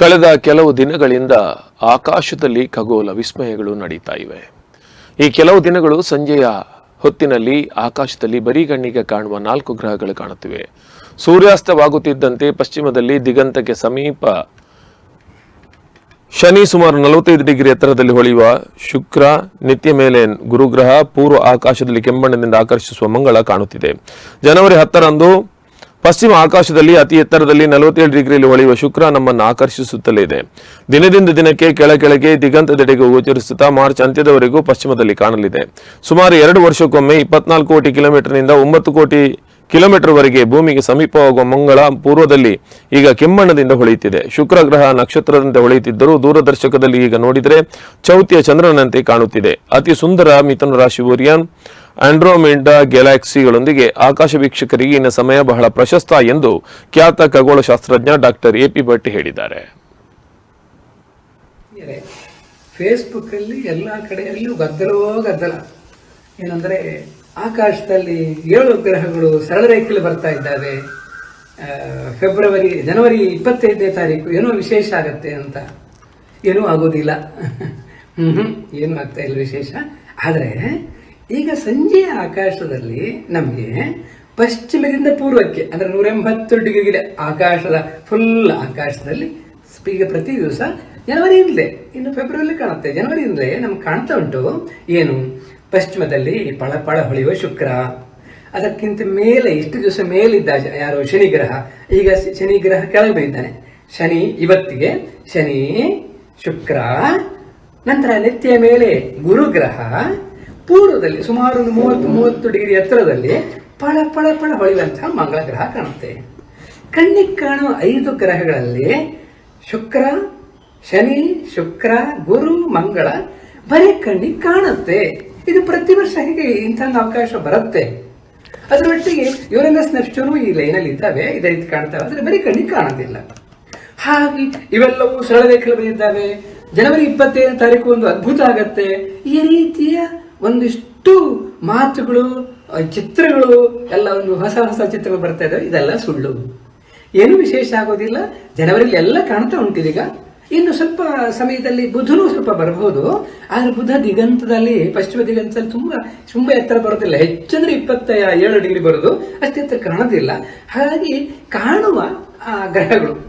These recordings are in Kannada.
ಕಳೆದ ಕೆಲವು ದಿನಗಳಿಂದ ಆಕಾಶದಲ್ಲಿ ಖಗೋಲ ವಿಸ್ಮಯಗಳು ನಡೀತಾ ಇವೆ. ಈ ಕೆಲವು ದಿನಗಳು ಸಂಜೆಯ ಹೊತ್ತಿನಲ್ಲಿ ಆಕಾಶದಲ್ಲಿ ಬರಿಗಣ್ಣಿಗೆ ಕಾಣುವ ನಾಲ್ಕು ಗ್ರಹಗಳು ಕಾಣುತ್ತಿವೆ. ಸೂರ್ಯಾಸ್ತವಾಗುತ್ತಿದ್ದಂತೆ ಪಶ್ಚಿಮದಲ್ಲಿ ದಿಗಂತಕ್ಕೆ ಸಮೀಪ ಶನಿ ಸುಮಾರು ನಲವತ್ತೈದು ಡಿಗ್ರಿ ಎತ್ತರದಲ್ಲಿ ಹೊಳೆಯುವ ಶುಕ್ರ, ನಿತ್ಯ ಮೇಲೆ ಗುರುಗ್ರಹ, ಪೂರ್ವ ಆಕಾಶದಲ್ಲಿ ಕೆಂಬಣ್ಣದಿಂದ ಆಕರ್ಷಿಸುವ ಮಂಗಳ ಕಾಣುತ್ತಿದೆ. ಜನವರಿ ಹತ್ತರಂದು ಪಶ್ಚಿಮ ಆಕಾಶದಲ್ಲಿ ಅತಿ ಎತ್ತರದಲ್ಲಿ ನಲವತ್ತೇಳು ಡಿಗ್ರಿಯಲ್ಲಿ ಹೊಳೆಯುವ ಶುಕ್ರ ನಮ್ಮನ್ನು ಆಕರ್ಷಿಸುತ್ತಲೇ ಇದೆ. ದಿನದಿಂದ ದಿನಕ್ಕೆ ಕೆಳ ಕೆಳಗೆ ದಿಗಂತದೆಡೆಗೆ ಗೋಚರಿಸುತ್ತಾ ಮಾರ್ಚ್ ಅಂತ್ಯದವರೆಗೂ ಪಶ್ಚಿಮದಲ್ಲಿ ಕಾಣಲಿದೆ. ಸುಮಾರು ಎರಡು ವರ್ಷಕ್ಕೊಮ್ಮೆ ಇಪ್ಪತ್ನಾಲ್ಕು ಕೋಟಿ ಕಿಲೋಮೀಟರ್ನಿಂದ ಒಂಬತ್ತು ಕೋಟಿ ಕಿಲೋಮೀಟರ್ ವರೆಗೆ ಭೂಮಿಗೆ ಸಮೀಪವಾಗುವ ಮಂಗಳ ಪೂರ್ವದಲ್ಲಿ ಈಗ ಕೆಮ್ಮಣ್ಣದಿಂದ ಹೊಳೆಯುತ್ತಿದೆ. ಶುಕ್ರ ಗ್ರಹ ನಕ್ಷತ್ರದಂತೆ ಹೊಳೆಯುತ್ತಿದ್ದರೂ ದೂರದರ್ಶಕದಲ್ಲಿ ಈಗ ನೋಡಿದರೆ ಚೌತಿಯ ಚಂದ್ರನಂತೆ ಕಾಣುತ್ತಿದೆ. ಅತಿ ಸುಂದರ ಮಿಥುನ ರಾಶಿ ಓರಿಯನ್ ಆಂಡ್ರೋಮೆಂಡಾ ಗ್ಯಾಲಾಕ್ಸಿಗಳೊಂದಿಗೆ ಆಕಾಶ ವೀಕ್ಷಕರಿಗೆ ಇನ್ನು ಸಮಯ ಬಹಳ ಪ್ರಶಸ್ತ ಎಂದು ಖ್ಯಾತ ಖಗೋಳಶಾಸ್ತ್ರಜ್ಞ ಡಾಕ್ಟರ್ ಎ ಪಿ ಭಟ್ ಹೇಳಿದ್ದಾರೆ. ಫೇಸ್ಬುಕ್ಕಲ್ಲಿ ಎಲ್ಲ ಕಡೆಯಲ್ಲೂ ಗದ್ದಲೋ ಗದ್ದಲ. ಏನಂದ್ರೆ ಆಕಾಶದಲ್ಲಿ ಏಳು ಗ್ರಹಗಳು ಸರಳ ರೇಖೆಯಲ್ಲಿ ಬರ್ತಾ ಇದ್ದಾವೆ. ಫೆಬ್ರವರಿ, ಜನವರಿ ಇಪ್ಪತ್ತೈದನೇ ತಾರೀಕು ಏನೋ ವಿಶೇಷ ಆಗತ್ತೆ ಅಂತ. ಏನೂ ಆಗೋದಿಲ್ಲ. ಹ್ಞೂ ಏನೂ ಆಗ್ತಾ ಇಲ್ಲ ವಿಶೇಷ. ಆದರೆ ಈಗ ಸಂಜೆಯ ಆಕಾಶದಲ್ಲಿ ನಮಗೆ ಪಶ್ಚಿಮದಿಂದ ಪೂರ್ವಕ್ಕೆ, ಅಂದರೆ ನೂರ ಎಂಬತ್ತು ಡಿಗ್ರಿ ಆಕಾಶದ ಫುಲ್ ಆಕಾಶದಲ್ಲಿ ಈಗ ಪ್ರತಿ ದಿವಸ ಜನವರಿಯಿಂದಲೇ, ಇನ್ನು ಫೆಬ್ರವರಿ ಕಾಣುತ್ತೆ. ಜನವರಿಯಿಂದಲೇ ನಮ್ಗೆ ಕಾಣ್ತಾ ಉಂಟು, ಏನು? ಪಶ್ಚಿಮದಲ್ಲಿ ಪಳ ಪಳ ಹೊಳೆಯುವ ಶುಕ್ರ. ಅದಕ್ಕಿಂತ ಮೇಲೆ, ಇಷ್ಟು ದಿವಸ ಮೇಲಿದ್ದ ಯಾರು? ಶನಿ ಗ್ರಹ ಈಗ ಶನಿ ಗ್ರಹ ಕೆಳಗೆ ಬಂದಿದ್ದಾನೆ. ಶನಿ ಇವತ್ತಿಗೆ, ಶನಿ ಶುಕ್ರ. ನಂತರ ನಿತ್ಯ ಮೇಲೆ ಗುರುಗ್ರಹ. ಪೂರ್ವದಲ್ಲಿ ಸುಮಾರು ಒಂದು ಮೂವತ್ತು ಮೂವತ್ತು ಡಿಗ್ರಿ ಎತ್ತರದಲ್ಲಿ ಪಳ ಪಳ ಪಳ ಹೊಳೆಯುವಂತಹ ಮಂಗಳ ಗ್ರಹ ಕಾಣುತ್ತೆ. ಕಣ್ಣಿಗೆ ಕಾಣುವ ಐದು ಗ್ರಹಗಳಲ್ಲಿ ಶುಕ್ರ, ಶನಿ, ಶುಕ್ರ, ಗುರು, ಮಂಗಳ ಬರೀ ಕಣ್ಣಿಗೆ ಕಾಣುತ್ತೆ. ಇದು ಪ್ರತಿ ವರ್ಷ ಹೀಗೆ ಇಂಥ ಅವಕಾಶ ಬರುತ್ತೆ. ಅದ್ರ ಒಟ್ಟಿಗೆ ಯುರೇನಸ್ ನೆಪ್ಚೂನು ಈ ಲೈನಲ್ಲಿ ಇದ್ದಾವೆ, ಇದೇ ರೀತಿ ಕಾಣ್ತವೆ, ಆದರೆ ಬರೀ ಕಣ್ಣಿಗೆ ಕಾಣೋದಿಲ್ಲ ಹಾಗೆ ಇವೆಲ್ಲವೂ ಸರಳ ರೇಖೆಗಳು ಬಂದಿದ್ದಾವೆ ಜನವರಿ ಇಪ್ಪತ್ತೈದನೇ ತಾರೀಕು ಒಂದು ಅದ್ಭುತ ಆಗತ್ತೆ. ಈ ರೀತಿಯ ಒಂದಿಷ್ಟು ಮಾತುಗಳು ಚಿತ್ರಗಳು, ಎಲ್ಲ ಒಂದು ಹೊಸ ಹೊಸ ಚಿತ್ರಗಳು ಬರ್ತಾ ಇದ್ದಾವೆ. ಇದೆಲ್ಲ ಸುಳ್ಳು. ಏನು ವಿಶೇಷ ಆಗೋದಿಲ್ಲ. ಜನವರಿಲಿ ಎಲ್ಲ ಕಾಣ್ತಾ ಉಂಟಿದೀಗ ಇನ್ನು ಸ್ವಲ್ಪ ಸಮಯದಲ್ಲಿ ಬುಧನು ಸ್ವಲ್ಪ ಬರಬಹುದು ಆದರೆ ಬುಧ ದಿಗಂತದಲ್ಲಿ, ಪಶ್ಚಿಮ ದಿಗಂತದಲ್ಲಿ ತುಂಬಾ ತುಂಬ ಎತ್ತರ ಬರೋದಿಲ್ಲ. ಹೆಚ್ಚಂದ್ರೆ ಇಪ್ಪತ್ತ ಏಳು ಡಿಗ್ರಿ ಬರೋದು. ಅಷ್ಟು ಎತ್ತರ ಕಾಣೋದಿಲ್ಲ. ಹಾಗಾಗಿ ಕಾಣುವ, ಆ, ಗ್ರಹಗಳು.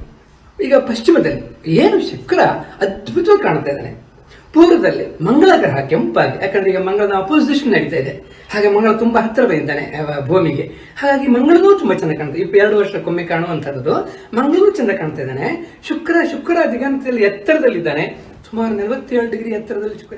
ಈಗ ಪಶ್ಚಿಮದಲ್ಲಿ ಏನು ಶುಕ್ರ ಅದ್ಭುತವಾಗಿ ಕಾಣ್ತಾ ಇದ್ದಾನೆ. ಪೂರ್ವದಲ್ಲಿ ಮಂಗಳ ಗ್ರಹ ಕೆಂಪಾಗಿ, ಯಾಕಂದ್ರೆ ಈಗ ಮಂಗಳನ ಅಪೋಸಿಷನ್ ನಡೀತಾ ಇದೆ. ಹಾಗೆ ಮಂಗಳ ತುಂಬಾ ಹತ್ತಿರ ಬಂದಿದ್ದಾನೆ ಭೂಮಿಗೆ. ಹಾಗಾಗಿ ಮಂಗಳನೂ ತುಂಬಾ ಚೆಂದ ಕಾಣ್ತದೆ. ಇಪ್ಪ ಎರಡು ವರ್ಷಕ್ಕೊಮ್ಮೆ ಕಾಣುವಂಥದ್ದು ಮಂಗಳನೂ ಚಂದ ಕಾಣ್ತಾ ಇದ್ದಾನೆ. ಶುಕ್ರ ಶುಕ್ರ ದಿಗಂತದಲ್ಲಿ ಎತ್ತರದಲ್ಲಿದ್ದಾನೆ. ಸುಮಾರು ನಲವತ್ತೇಳು ಡಿಗ್ರಿ ಎತ್ತರದಲ್ಲಿ ಶುಕ್ರ